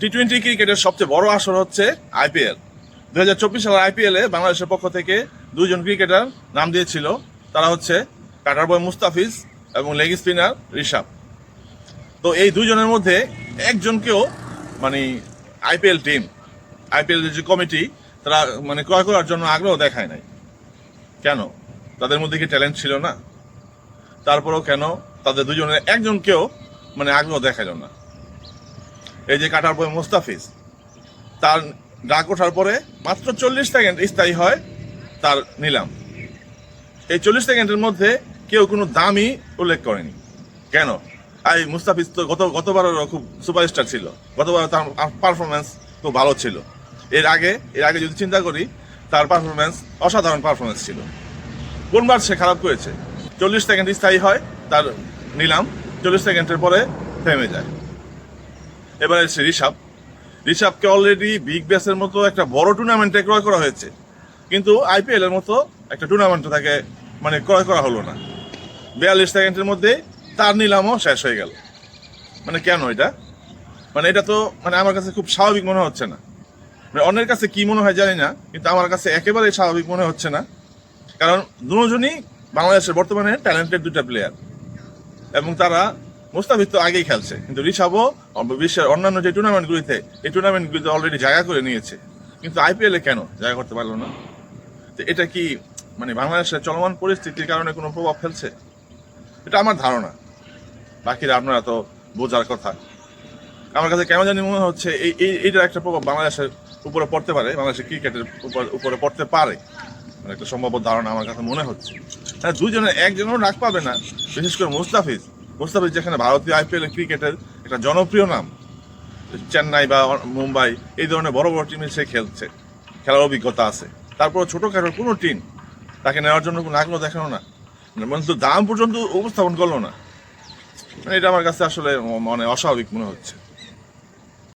T twenty ক্রিকেটের সবচেয়ে বড় আসর হচ্ছে আইপিএল দু হাজার চব্বিশ সালের আইপিএলে বাংলাদেশের পক্ষ থেকে দুজন ক্রিকেটার নাম দিয়েছিল। তারা হচ্ছে কাটার বয় মুস্তাফিজ এবং লেগ স্পিনার ঋষাভ। তো এই দুইজনের মধ্যে একজনকেও মানে আইপিএল টিম আইপিএল যে কমিটি তারা মানে ক্রয় করার জন্য আগ্রহ দেখায় নাই। কেন? তাদের মধ্যে কি ট্যালেন্ট ছিল না? তারপরেও কেন তাদের দুজনের একজনকেও মানে আগ্রহ দেখাইল না? এই যে কাটার পরে মোস্তাফিজ, তার ডাক ওঠার পরে মাত্র চল্লিশ সেকেন্ড স্থায়ী হয় তার নিলাম। এই চল্লিশ সেকেন্ডের মধ্যে কেউ কোনো দামই উল্লেখ করেনি। কেন? এই মুস্তাফিজ তো গত গতবারেরও খুব সুপারস্টার ছিল। গতবার তার পারফরমেন্স খুব ভালো ছিল। এর আগে এর আগে যদি চিন্তা করি, তার পারফরমেন্স অসাধারণ পারফরমেন্স ছিল। কোনবার সে খারাপ করেছে? চল্লিশ সেকেন্ড স্থায়ী হয় তার নিলাম। চল্লিশ সেকেন্ডের পরে থেমে যায়। এবারে সে ঋষাভ। ঋষাভকে অলরেডি বিগ ব্যাসের মতো একটা বড় টুর্নামেন্টে ক্রয় করা হয়েছে। কিন্তু আইপিএল এর মতো একটা টুর্নামেন্টে তাকে মানে ক্রয় করা হলো না। বিয়াল্লিশ সেকেন্ডের মধ্যে তার নিলামও শেষ হয়ে গেল। মানে কেন এটা? মানে এটা তো মানে আমার কাছে খুব স্বাভাবিক মনে হচ্ছে না। মানে অন্যের কাছে কি মনে হয় জানি না, কিন্তু আমার কাছে একেবারেই স্বাভাবিক মনে হচ্ছে না। কারণ দুজনই বাংলাদেশের বর্তমানে ট্যালেন্টেড দুটা প্লেয়ার এবং তারা মুস্তাফিজ তো আগেই খেলছে। কিন্তু ঋষাভও বিশ্বের অন্যান্য যে টুর্নামেন্টগুলিতে এই টুর্নামেন্টগুলিতে অলরেডি জায়গা করে নিয়েছে। কিন্তু আইপিএলে কেন জায়গা করতে পারল না? তো এটা কি মানে বাংলাদেশের চলমান পরিস্থিতির কারণে কোনো প্রভাব ফেলছে? এটা আমার ধারণা। বাকিরা আপনারা তো বোঝার কথা। আমার কাছে কেন জানি মনে হচ্ছে এই, এই- এইটার একটা প্রভাব বাংলাদেশের উপরে পড়তে পারে, বাংলাদেশের ক্রিকেটের উপর- উপরে পড়তে পারে। মানে একটা সম্ভাব্য ধারণা আমার কাছে মনে হচ্ছে। দুজনের একজনও ডাক পাবে না, বিশেষ করে মুস্তাফিজ। মুস্তাফিজ যেখানে ভারতীয় আইপিএল ক্রিকেটের একটা জনপ্রিয় নাম। চেন্নাই বা মুম্বাই, এই ধরনের বড় বড় টিমে সে খেলছে। খেলার অভিজ্ঞতা আছে। তারপর ছোটোখাটো কোনো টিম তাকে নেওয়ার জন্য কোনো আগ্রহ দেখানো না। মানে তো দাম পর্যন্ত উপস্থাপন করল না। মানে এটা আমার কাছে আসলে মানে অস্বাভাবিক মনে হচ্ছে।